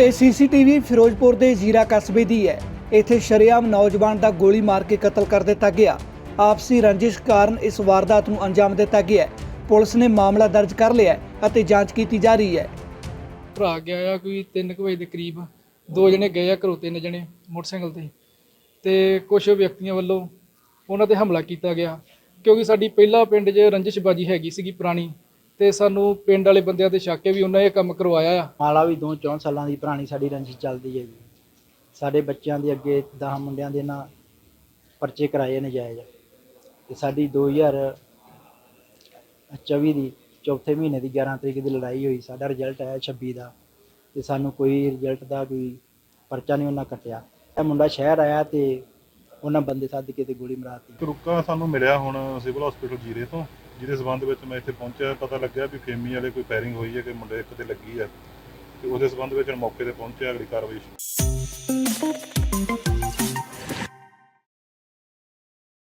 ਇਹ ਸੀਸੀਟੀਵੀ ਫਿਰੋਜ਼ਪੁਰ ਦੇ ਜ਼ੀਰਾ ਕਸਬੇ ਦੀ ਹੈ। ਇੱਥੇ ਸ਼ਰੇਆਮ ਨੌਜਵਾਨ ਦਾ ਗੋਲੀ ਮਾਰ ਕੇ ਕਤਲ ਕਰ ਦਿੱਤਾ ਗਿਆ। ਆਪਸੀ ਰੰਜਿਸ਼ ਕਾਰਨ ਇਸ ਵਾਰਦਾਤ ਨੂੰ ਅੰਜਾਮ ਦਿੱਤਾ ਗਿਆ ਹੈ। ਪੁਲਿਸ ਨੇ ਮਾਮਲਾ ਦਰਜ ਕਰ ਲਿਆ ਹੈ ਅਤੇ ਜਾਂਚ ਕੀਤੀ ਜਾ ਰਹੀ ਹੈ। ਭਰਾ ਗਿਆ ਆ ਕੋਈ 3 ਵਜੇ ਦੇ ਕਰੀਬ। ਦੋ ਜਣੇ ਗਏ ਆ ਘਰੋਂ, ਤਿੰਨ ਜਣੇ ਮੋਟਰਸਾਈਕਲ ਤੇ। ਤੇ ਕੁਝ ਵਿਅਕਤੀਆਂ ਵੱਲੋਂ ਉਹਨਾਂ ਤੇ ਹਮਲਾ ਕੀਤਾ ਗਿਆ। ਕਿਉਂਕਿ ਸਾਡੀ ਪਹਿਲਾ ਪਿੰਡ 'ਚ ਰੰਜਿਸ਼ਬਾਜੀ ਹੈਗੀ ਸੀਗੀ ਪੁਰਾਣੀ। ਤੇ ਸਾਨੂੰ ਪਿੰਡ ਵਾਲੇ ਬੰਦਿਆਂ ਤੇ ਸ਼ੱਕ ਹੈ ਵੀ ਉਹਨਾਂ ਇਹ ਕੰਮ ਕਰਵਾਇਆ ਆ। ਮਾਲਾ ਵੀ ਦੋ ਚੌਂ ਸਾਲਾਂ ਦੀ ਪੁਰਾਣੀ ਸਾਡੀ ਰੰਜਿਸ਼ ਚੱਲਦੀ ਹੈ ਜੀ। ਸਾਡੇ ਬੱਚਿਆਂ ਦੇ ਅੱਗੇ 10 ਮੁੰਡਿਆਂ ਦੇ ਨਾਲ ਪਰਚੇ ਕਰਾਏ ਨਜਾਇਜ਼। ਤੇ ਸਾਡੀ 2024 ਦੀ ਚੌਥੇ ਮਹੀਨੇ ਦੀ 11 ਤਰੀਕ ਦੀ ਲੜਾਈ ਹੋਈ ਸਾਡਾ ਰਿਜ਼ਲਟ ਆਇਆ 26 ਦਾ। ਤੇ ਸਾਨੂੰ ਕੋਈ ਰਿਜ਼ਲਟ ਦਾ ਕੋਈ ਪਰਚਾ ਨਹੀਂ ਉਹਨਾਂ ਕੱਟਿਆ। ਇਹ ਮੁੰਡਾ ਸ਼ਹਿਰ ਆਇਆ ਤੇ ਉਹਨਾਂ ਬੰਦੇ ਸੱਦ ਕੇ ਤੇ ਗੋਲੀ ਮਰਾਤੀ। ਰੁੱਕਾ ਸਾਨੂੰ ਮਿਲਿਆ ਹੁਣ ਸਿਵਲ ਹਸਪੀਟਲ ਜੀਰੇ ਤੋਂ। ਜਿਹਦੇ ਸਬੰਧ ਵਿੱਚ ਮੈਂ ਇੱਥੇ ਪਹੁੰਚਿਆ, ਪਤਾ ਲੱਗਿਆ ਵੀ ਫੇਮੀ ਵਾਲੇ ਕੋਈ ਫਾਇਰਿੰਗ ਹੋਈ ਹੈ ਕਿ ਮੁੰਡੇ ਇੱਕ ਤੇ ਲੱਗੀ ਹੈ ਤੇ ਉਹਦੇ ਸਬੰਧ ਵਿੱਚ ਮੌਕੇ ਤੇ ਪਹੁੰਚਿਆ, ਅਗਲੀ ਕਾਰਵਾਈ